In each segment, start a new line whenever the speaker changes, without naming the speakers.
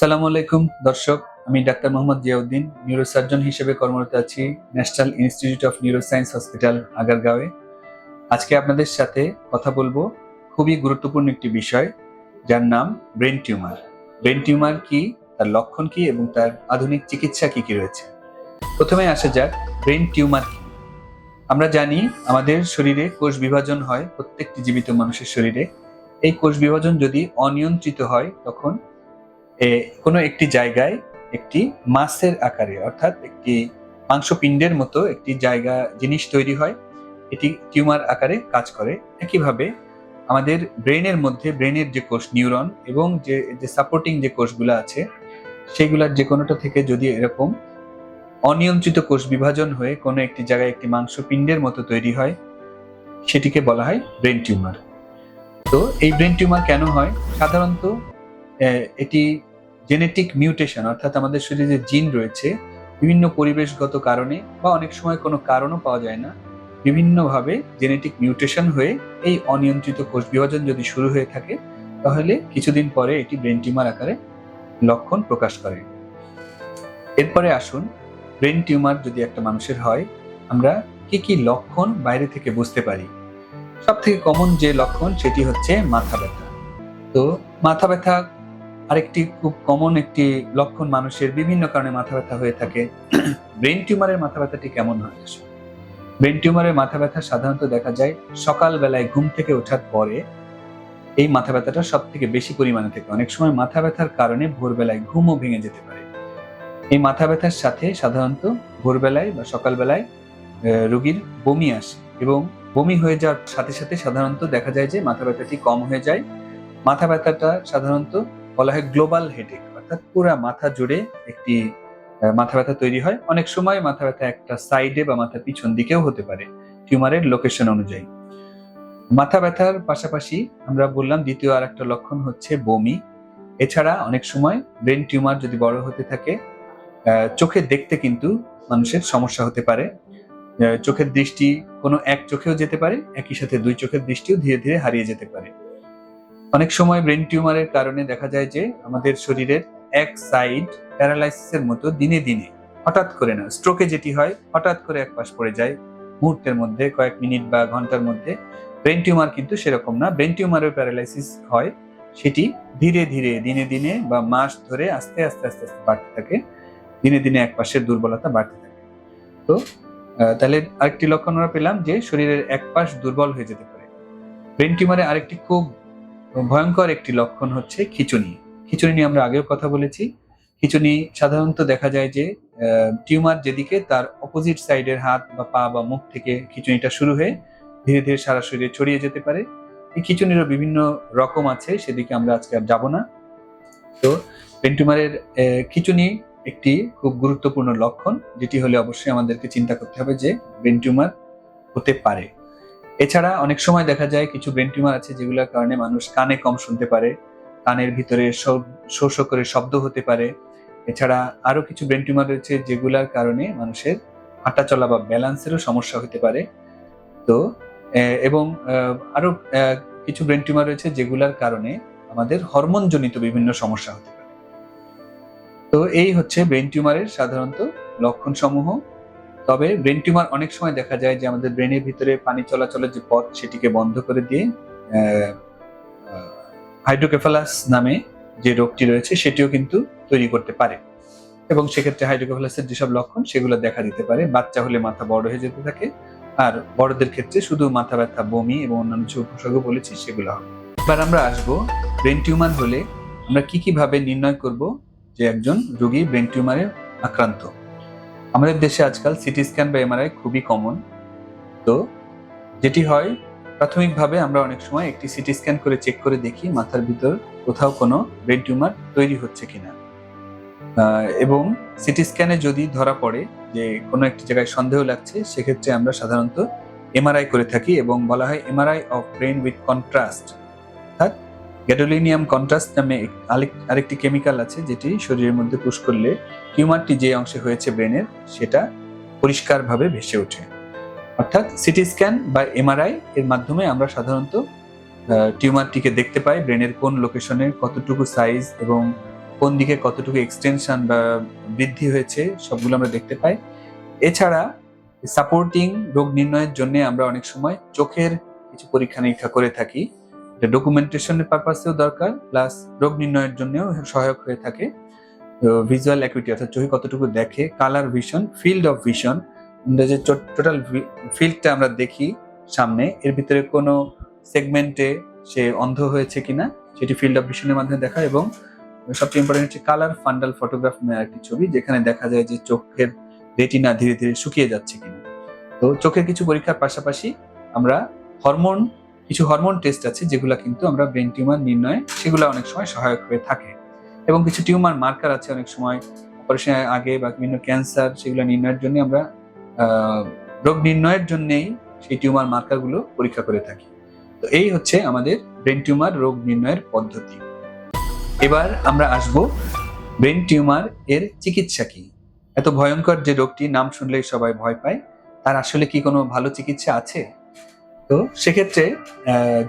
আসসালামু আলাইকুম, দর্শক। আমি ডাক্তার মোহাম্মদ জিয়াউদ্দিন নিউরোসার্জন হিসেবে কর্মরত আছি national institute of neuroscience hospital আগারগাঁওয়ে। আজকে আপনাদের সাথে কথা বলব খুবই গুরুত্বপূর্ণ একটি বিষয়, যার নাম ব্রেন টিউমার। ব্রেন টিউমার কি, তার লক্ষণ কি, এবং তার আধুনিক চিকিৎসা কি কি রয়েছে? প্রথমে আসা যাক, ব্রেন টিউমার কি? আমরা জানি আমাদের শরীরে কোষ বিভাজন হয় প্রত্যেকটি জীবিত মানুষের শরীরে। এই কোষ বিভাজন যদি অনিয়ন্ত্রিত হয়, তখন কোনো একটি জায়গায় একটি মাছের আকারে, অর্থাৎ একটি মাংসপিণ্ডের মতো একটি জায়গা, জিনিস তৈরি হয়, এটি টিউমার আকারে কাজ করে। একইভাবে আমাদের ব্রেনের মধ্যে, ব্রেনের যে কোষ, নিউরন এবং যে যে সাপোর্টিং যে কোষগুলো আছে, সেগুলোর যে কোনোটা থেকে যদি এরকম অনিয়ন্ত্রিত কোষ বিভাজন হয়ে কোনো একটি জায়গায় একটি মাংসপিণ্ডের মতো তৈরি হয়, সেটিকে বলা হয় ব্রেন টিউমার। তো এই ব্রেন টিউমার কেন হয়? সাধারণত এটি জেনেটিক মিউটেশন অর্থাৎ আমাদের শরীরে যে জিন রয়েছে, বিভিন্ন পরিবেশগত কারণে বা অনেক সময় কোনো কারণও পাওয়া যায় না, বিভিন্নভাবে জেনেটিক মিউটেশন হয়ে এই অনিয়ন্ত্রিত কোষ বিভাজন যদি শুরু হয়ে থাকে, তাহলে কিছুদিন পরে এটি ব্রেন টিউমার আকারে লক্ষণ প্রকাশ করে। এরপরে আসুন ব্রেন টিউমার যদি একটা মানুষের হয়, আমরা কি কি লক্ষণ বাইরে থেকে বুঝতে পারি? সব থেকে কমন যে লক্ষণ সেটি হচ্ছে মাথা ব্যথা। তো মাথা ব্যথা আরেকটি খুব কমন একটি লক্ষণ মানুষের বিভিন্ন কারণে মাথা ব্যথা হয়ে থাকে। ব্রেন টিউমারের মাথা ব্যথাটি কেমন হয়? ব্রেন টিউমারের মাথা ব্যথা সাধারণত দেখা যায় সকালবেলায় ঘুম থেকে ওঠার পরে এই মাথা ব্যথাটা সব থেকে বেশি পরিমাণে থাকে। অনেক সময় মাথা ব্যথার কারণে ভোরবেলায় ঘুমও ভেঙে যেতে পারে। এই মাথা ব্যথার সাথে সাধারণত ভোরবেলায় বা সকালবেলায় রোগীর বমি আসে এবং বমি হয়ে যাওয়ার সাথে সাথে সাধারণত দেখা যায় যে মাথা ব্যথাটি কম হয়ে যায়। মাথা ব্যথাটা সাধারণত বলা হয় গ্লোবাল হেডেক, অর্থাৎ পুরা মাথা জুড়ে একটি মাথা ব্যথা তৈরি হয়। অনেক সময় মাথা ব্যথা একটা সাইডে বা মাথার পিছন দিকেও হতে পারে, টিউমারের লোকেশন অনুযায়ী। মাথা ব্যথার পাশাপাশি আমরা বললাম দ্বিতীয় আর একটা লক্ষণ হচ্ছে বমি। এছাড়া অনেক সময় ব্রেন টিউমার যদি বড় হতে থাকে চোখে দেখতে কিন্তু মানুষের সমস্যা হতে পারে। চোখের দৃষ্টি কোনো এক চোখেও যেতে পারে, একই সাথে দুই চোখের দৃষ্টিও ধীরে ধীরে হারিয়ে যেতে পারে। অনেক সময় ব্রেন টিউমারের কারণে দেখা যায় যে আমাদের শরীরের এক সাইড প্যারালাইসিসের মতো দিনে দিনে, হঠাৎ করে না স্ট্রোকে যেটি হয়, হঠাৎ করে এক পাশ পড়ে যায়। মুহূর্তের মধ্যে, কয়েক মিনিট বা ঘণ্টার মধ্যে ব্রেন টিউমার কিন্তু সেরকম না। ব্রেন টিউমারের প্যারালাইসিস হয়, সেটি ধীরে ধীরে, দিনে দিনে বা মাস ধরে আস্তে আস্তে আস্তে আস্তে বাড়তে থাকে। দিনে দিনে এক পাশের দুর্বলতা বাড়তে থাকে। তো তাহলে আরেকটি লক্ষণ আমরা পেলাম যে শরীরের এক পাশ দুর্বল হয়ে যেতে পারে। ব্রেন টিউমারে আরেকটি খুব ভয়ঙ্কর একটি লক্ষণ হচ্ছে খিচুনি। খিচুনি নিয়ে আমরা আগেও কথা বলেছি। খিচুনি সাধারণত দেখা যায় যে টিউমার যেদিকে তার অপোজিট সাইডের হাত বা পা বা মুখ থেকে খিচুনিটা শুরু হয়ে ধীরে ধীরে সারা শরীরে ছড়িয়ে যেতে পারে। এই খিচুনিরও বিভিন্ন রকম আছে, সেদিকে আমরা আজকে আর যাব না। তো টিউমারের খিচুনি একটি খুব গুরুত্বপূর্ণ লক্ষণ, যেটি হলে অবশ্যই আমাদেরকে চিন্তা করতে হবে যে ব্রেন হতে পারে। এছাড়া অনেক সময় দেখা যায় কিছু ব্রেন টিউমার আছে যেগুলোর কারণে মানুষ কানে কম শুনতে পারে কানের ভিতরে শো শো করে শব্দ হতে পারে। এছাড়া আরও কিছু ব্রেন টিউমার রয়েছে যেগুলোর কারণে মানুষের হাঁটা চলা বা ব্যালান্সেরও সমস্যা হতে পারে। তো এবং আহ, আরও আহ, কিছু ব্রেন টিউমার রয়েছে যেগুলোর কারণে আমাদের হরমোনজনিত বিভিন্ন সমস্যা হতে পারে। তো এই হচ্ছে ব্রেন টিউমারের সাধারণত লক্ষণ সমূহ তবে ব্রেন টিউমার অনেক সময় দেখা যায় যে আমাদের ব্রেনের ভিতরে পানি চলাচলের যে পথ সেটিকে বন্ধ করে দিয়ে হাইড্রোকেফালাস নামে যে রোগটি রয়েছে সেটিও কিন্তু তৈরি করতে পারে। এবং সেক্ষেত্রে হাইড্রোকেফালাসের যেসব লক্ষণ সেগুলো দেখা দিতে পারে। বাচ্চা হলে মাথা বড় হয়ে যেতে থাকে। আর বড়দের ক্ষেত্রে শুধু মাথা ব্যথা, বমি এবং অন্যান্য যে উপসর্গ বলেছি সেগুলো হবে। এবার আমরা আসব ব্রেন টিউমার হলে আমরা কি কি ভাবে নির্ণয় করব যে একজন রোগী ব্রেন টিউমারে আক্রান্ত? আমাদের দেশে আজকাল সিটি স্ক্যান বা এমআরআই খুবই কমন তো যেটি হয়, প্রাথমিকভাবে আমরা অনেক সময় একটি সিটি স্ক্যান করে চেক করে দেখি মাথার ভিতর কোথাও কোনো ব্রেন টিউমার তৈরি হচ্ছে কিনা। এবং সিটি স্ক্যানে যদি ধরা পড়ে যে কোনো একটি জায়গায় সন্দেহ লাগছে, সেক্ষেত্রে আমরা সাধারণত এমআরআই করে থাকি এবং বলা হয় MRI of brain with contrast gadolinium contrast নামে আরেকটি কেমিক্যাল আছে, যেটি শরীরের মধ্যে পুশ করলে টিউমারটি যে অংশে হয়েছে ব্রেনের সেটা পরিষ্কারভাবে ভেসে ওঠে। অর্থাৎ সিটি স্ক্যান বা এমআরআই এর মাধ্যমে আমরা সাধারণত টিউমারটিকে দেখতে পাই ব্রেনের কোন লোকেশনে কতটুকু সাইজ এবং কোন দিকে কতটুকু এক্সটেনশন বা বৃদ্ধি হয়েছে, সবগুলো আমরা দেখতে পাই। এছাড়া সাপোর্টিং রোগ নির্ণয়ের জন্য আমরা অনেক সময় চোখের কিছু পরীক্ষা নিরীক্ষা করে থাকি। ডকুমেন্টেশনের পারপাসেও দরকার প্লাস রোগ নির্ণয়ের জন্যও সহায়ক হয়ে থাকে। ভিজুয়াল অ্যাকুইটি অর্থাৎ চোখে কতটুকু দেখে colour vision field of vision যে টোটাল ফিল্ডটা আমরা দেখি সামনে, এর ভিতরে কোনো সেগমেন্টে সে অন্ধ হয়েছে কিনা, সেটি ফিল্ড অফ ভিশনের মাধ্যমে দেখা এবং সবচেয়ে ইম্পর্টেন্ট হচ্ছে কালার ফান্ডাল ফটোগ্রাফ নামে একটি ছবি, যেখানে দেখা যায় যে চোখের রেটিনা ধীরে ধীরে শুকিয়ে যাচ্ছে কিনা। তো চোখের কিছু পরীক্ষার পাশাপাশি আমরা হরমোন কিছু হরমোন টেস্ট আছে যেগুলো কিন্তু আমরা ব্রেন টিউমার নির্ণয়ে সেগুলো অনেক সময় সহায়ক হয়ে থাকে। এবং কিছু টিউমার মার্কার আছে অনেক সময় অপারেশনের আগে বা বিভিন্ন ক্যান্সার সেগুলো নির্ণয়ের জন্য আমরা রোগ নির্ণয়ের জন্যেই সেই টিউমার মার্কারগুলো পরীক্ষা করে থাকি। তো এই হচ্ছে আমাদের ব্রেন টিউমার রোগ নির্ণয়ের পদ্ধতি। এবার আমরা আসব ব্রেন টিউমার এর চিকিৎসা কি? এত ভয়ঙ্কর যে রোগটি নাম শুনলেই সবাই ভয় পায়। তার আসলে কি কোনো ভালো চিকিৎসা আছে? তো সেক্ষেত্রে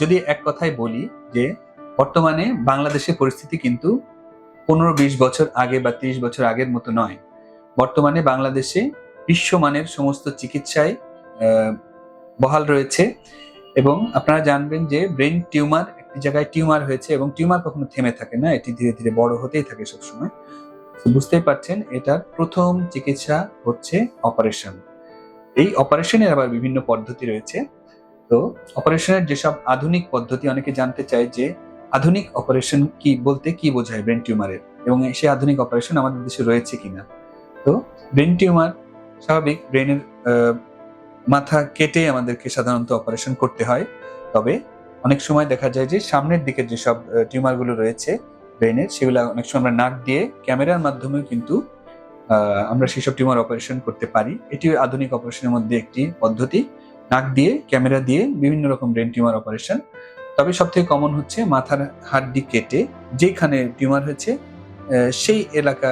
যদি এক কথায় বলি যে বর্তমানে বাংলাদেশের পরিস্থিতি কিন্তু পনেরো বিশ বছর আগে বা ত্রিশ বছর আগের মতো নয়। বর্তমানে বাংলাদেশে বিশ্বমানের সমস্ত চিকিৎসায় বহাল রয়েছে এবং আপনারা জানবেন যে ব্রেন টিউমার একটি জায়গায় টিউমার হয়েছে এবং টিউমার কখনো থেমে থাকে না, এটি ধীরে ধীরে বড় হতেই থাকে সবসময়। তো বুঝতেই পারছেন, এটার প্রথম চিকিৎসা হচ্ছে অপারেশন। এই অপারেশনের আবার বিভিন্ন পদ্ধতি রয়েছে। তো অপারেশনের যেসব আধুনিক পদ্ধতি অনেকে জানতে চায় যে আধুনিক অপারেশন কি বলতে কি বোঝায় ব্রেন টিউমারের এবং সেই আধুনিক অপারেশন আমাদের দেশে রয়েছে কিনা? তো ব্রেন টিউমার স্বাভাবিক ব্রেনের মাথা কেটে আমাদেরকে সাধারণত অপারেশন করতে হয়। তবে অনেক সময় দেখা যায় যে সামনের দিকে যেসব টিউমারগুলো রয়েছে ব্রেনের সেগুলো অনেক সময় আমরা নাক দিয়ে ক্যামেরার মাধ্যমেও কিন্তু আমরা সেসব টিউমার অপারেশন করতে পারি। এটি আধুনিক অপারেশনের মধ্যে একটি পদ্ধতি। নাক দিয়ে, ক্যামেরা দিয়ে বিভিন্ন রকম ব্রেন টিউমার অপারেশন। তবে সব থেকে কমন হচ্ছে মাথার হাড্ডি কেটে যেখানে টিউমার হয়েছে সেই এলাকা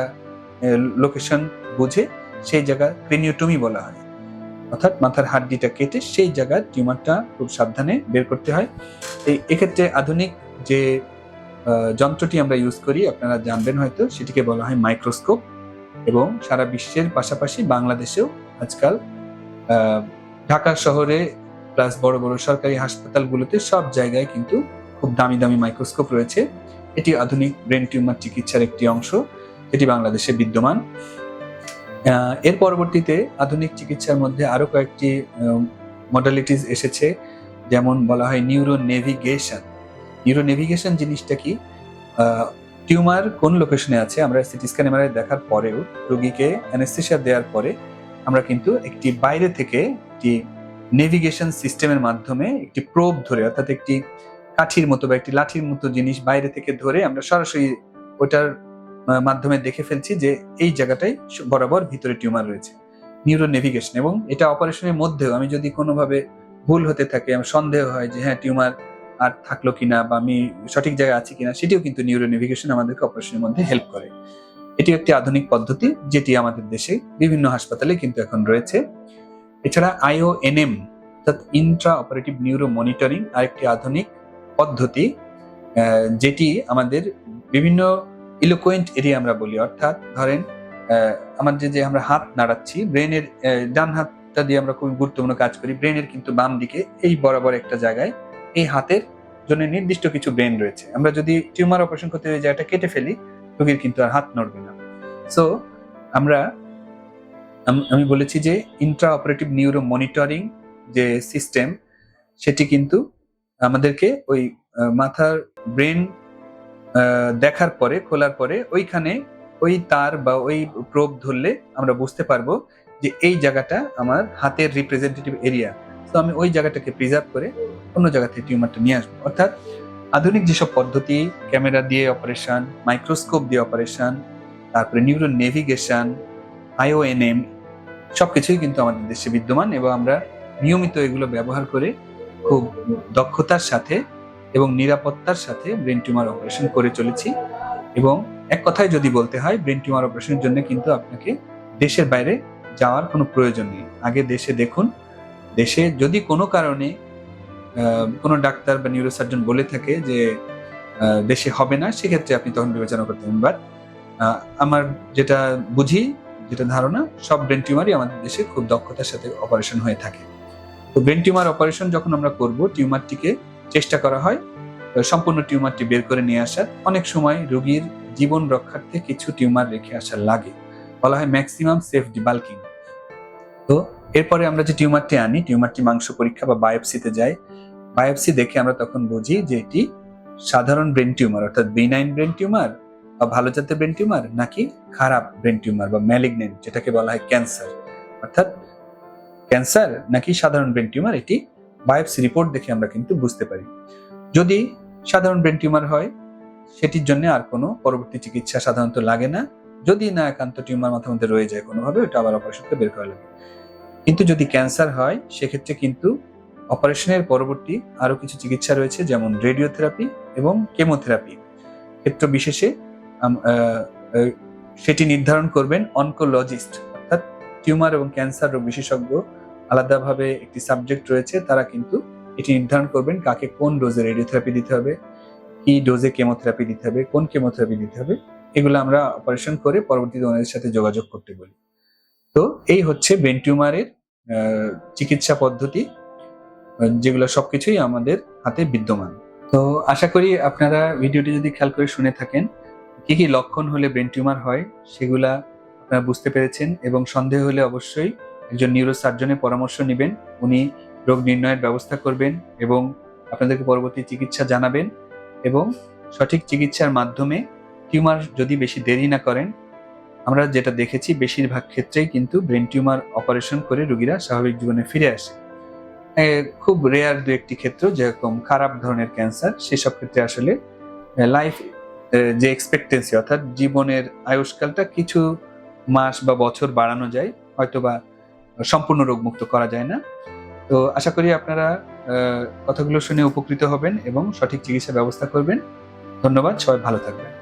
লোকেশন বুঝে সেই জায়গা ক্রেনিওটমি বলা হয়। অর্থাৎ মাথার হাড্ডিটা কেটে সেই জায়গার টিউমারটা খুব সাবধানে বের করতে হয়। এই এক্ষেত্রে আধুনিক যে যন্ত্রটি আমরা ইউজ করি, আপনারা জানবেন হয়তো, সেটিকে বলা হয় মাইক্রোস্কোপ এবং সারা বিশ্বের পাশাপাশি বাংলাদেশেও আজকাল ঢাকা শহরে প্লাস বড় বড় সরকারি হাসপাতালগুলোতে সব জায়গায় কিন্তু খুব দামি দামি মাইক্রোস্কোপ রয়েছে। এটি আধুনিক ব্রেন টিউমার চিকিৎসার একটি অংশ। এটি বাংলাদেশে বিদ্যমান। এর পরবর্তীতে আধুনিক চিকিৎসার মধ্যে আরও কয়েকটি মডালিটিস এসেছে। যেমন বলা হয় নিউরো নেভিগেশন নিউরো নেভিগেশন জিনিসটা কি? টিউমার কোন লোকেশনে আছে? আমরা সিটি স্ক্যান এমআরআই দেখার পরেও রোগীকে অ্যানেস্থেশিয়া দেওয়ার পরে আমরা কিন্তু একটি বাইরে থেকে একটি নেভিগেশন সিস্টেমের মাধ্যমে একটি প্রোব ধরে, অর্থাৎ একটি কাঠির মতো বা একটি লাঠির মতো জিনিস বাইরে থেকে ধরে আমরা সরাসরি ওটার মাধ্যমে দেখে ফেলছি যে এই জায়গাটাই বরাবর ভিতরে টিউমার রয়েছে নিউরো নেভিগেশন এবং এটা অপারেশনের মধ্যেও আমি যদি কোনোভাবে ভুল হতে থাকে, আমার সন্দেহ হয় যে হ্যাঁ টিউমার আর থাকল কিনা বা আমি সঠিক জায়গায় আছি কিনা, সেটিও কিন্তু নিউরো নেভিগেশন আমাদেরকে অপারেশনের মধ্যে হেল্প করে। এটি একটি আধুনিক পদ্ধতি যেটি আমাদের দেশে বিভিন্ন হাসপাতালে কিন্তু এখন রয়েছে। এছাড়া আইওএনএম অর্থাৎ ইন্ট্রা অপারেটিভ নিউরো মনিটরিং আরেকটি আধুনিক পদ্ধতি যেটি আমাদের বিভিন্ন ইলোকোয়েন্ট এরিয়া আমরা বলি। অর্থাৎ ধরেন আমার যে আমরা হাত নাড়াচ্ছি, ব্রেনের ডান হাতটা দিয়ে আমরা খুব গুরুত্বপূর্ণ কাজ করি। ব্রেনের কিন্তু বাম দিকে, এই বরাবর একটা জায়গায় এই হাতের জন্য নির্দিষ্ট কিছু ব্রেন রয়েছে। আমরা যদি টিউমার অপারেশন করতে ওই জায়গাটা কেটে ফেলি, রোগীর কিন্তু আর হাত নড়বে না। সো আমরা, আমি বলেছি যে ইন্ট্রা অপারেটিভ নিউরো মনিটরিং যে সিস্টেম সেটি কিন্তু আমাদেরকে ওই মাথার ব্রেন দেখার পরে, খোলার পরে, ওইখানে ওই তার বা ওই প্রোব ধরলে আমরা বুঝতে পারব যে এই জায়গাটা আমার হাতের রিপ্রেজেন্টেটিভ এরিয়া তো আমি ওই জায়গাটাকে প্রিজার্ভ করে অন্য জায়গা থেকে টিউমারটা নিয়ে আসব। অর্থাৎ আধুনিক যেসব পদ্ধতি, ক্যামেরা দিয়ে অপারেশন মাইক্রোস্কোপ দিয়ে অপারেশন তারপরে নিউরো নেভিগেশন আইওএনএম সবকিছুই কিন্তু আমাদের দেশে বিদ্যমান এবং আমরা নিয়মিত এগুলো ব্যবহার করে খুব দক্ষতার সাথে এবং নিরাপত্তার সাথে ব্রেন টিউমার অপারেশন করে চলেছি। এবং এক কথায় যদি বলতে হয় ব্রেন টিউমার অপারেশনের জন্য কিন্তু আপনাকে দেশের বাইরে যাওয়ার কোনো প্রয়োজন নেই। আগে দেশে দেখুন, দেশে যদি কোনো কারণে কোনো ডাক্তার বা নিউরোসার্জন বলে থাকে যে দেশে হবে না, সেক্ষেত্রে আপনি তখন বিবেচনা করতে পারেন। বাট আমার যেটা বুঝি, যেটা ধারণা, সব ব্রেন টিউমারই আমাদের দেশে খুব দক্ষতার সাথে অপারেশন হয়ে থাকে। তো ব্রেন টিউমার অপারেশন যখন আমরা করব, টিউমারটিকে চেষ্টা করা হয় সম্পূর্ণ টিউমারটি বের করে নিয়ে আসার। অনেক সময় রোগীর জীবন রক্ষার্থে কিছু টিউমার রেখে আসার লাগে। বলা হয় ম্যাক্সিমাম সেফ ডিবাল্কিং তো এরপরে আমরা যে টিউমারটি আনি, টিউমারটি মাংস পরীক্ষা বা বায়োপসিতে যায় বায়োপসি দেখে আমরা তখন বুঝি যে এটি সাধারণ ব্রেন টিউমার, অর্থাৎ বেনাইন ব্রেন টিউমার বা ভালো জাতের ব্রেন টিউমার নাকি খারাপ ব্রেন টিউমার বা ম্যালিগনেন্ট যেটাকে বলা হয় ক্যান্সার অর্থাৎ ক্যান্সার নাকি সাধারণ ব্রেন টিউমার এটি বায়োপসি রিপোর্ট দেখে আমরা কিন্তু বুঝতে পারি। যদি সাধারণ ব্রেন টিউমার হয়, সেটির জন্য আর কোনো পরবর্তী চিকিৎসা সাধারণত লাগে না। যদি না, একান্ত টিউমার মাথার মধ্যে রয়ে যায় কোনোভাবে, ওটা আবার অপারেশন করে বের করা লাগে। কিন্তু যদি ক্যান্সার হয়, সেক্ষেত্রে কিন্তু অপারেশনের পরবর্তী আরও কিছু চিকিৎসা রয়েছে, যেমন রেডিওথেরাপি এবং কেমোথেরাপি ক্ষেত্র বিশেষে সেটি নির্ধারণ করবেন অনকোলজিস্ট অর্থাৎ টিউমার এবং ক্যান্সার রোগ বিশেষজ্ঞ। আলাদাভাবে একটি সাবজেক্ট রয়েছে, তারা কিন্তু এটি নির্ধারণ করবেন কাকে কোন ডোজে রেডিওথেরাপি দিতে হবে, কি ডোজে কেমোথেরাপি দিতে হবে, কোন কেমোথেরাপি দিতে হবে, এগুলো আমরা অপারেশন করে পরবর্তীতে ওনাদের সাথে যোগাযোগ করতে বলি। তো এই হচ্ছে ব্রেন টিউমারের চিকিৎসা পদ্ধতি, যেগুলো সবকিছুই আমাদের হাতে বিদ্যমান। তো আশা করি আপনারা ভিডিওটি যদি খেয়াল করে শুনে থাকেন কি কি লক্ষণ হলে ব্রেন টিউমার হয়, সেগুলা আপনারা বুঝতে পেরেছেন এবং সন্দেহ হলে অবশ্যই একজন নিউরো সার্জনের পরামর্শ নেবেন। উনি রোগ নির্ণয়ের ব্যবস্থা করবেন এবং আপনাদেরকে পরবর্তী চিকিৎসা জানাবেন এবং সঠিক চিকিৎসার মাধ্যমে টিউমার যদি বেশি দেরি না করেন, আমরা যেটা দেখেছি বেশিরভাগ ক্ষেত্রেই কিন্তু ব্রেন টিউমার অপারেশন করে রুগীরা স্বাভাবিক জীবনে ফিরে আসে। খুব রেয়ার দু একটি ক্ষেত্র, যেরকম খারাপ ধরনের ক্যান্সার সেসব ক্ষেত্রে আসলে লাইফ যে এক্সপেক্টেন্সি অর্থাৎ জীবনের আয়ুষ্কালটা কিছু মাস বা বছর বাড়ানো যায়, হয়তোবা সম্পূর্ণ রোগমুক্ত করা যায় না। তো আশা করি আপনারা কথাগুলো শুনে উপকৃত হবেন এবং সঠিক চিকিৎসা ব্যবস্থা করবেন। ধন্যবাদ, সবাই ভালো থাকবেন।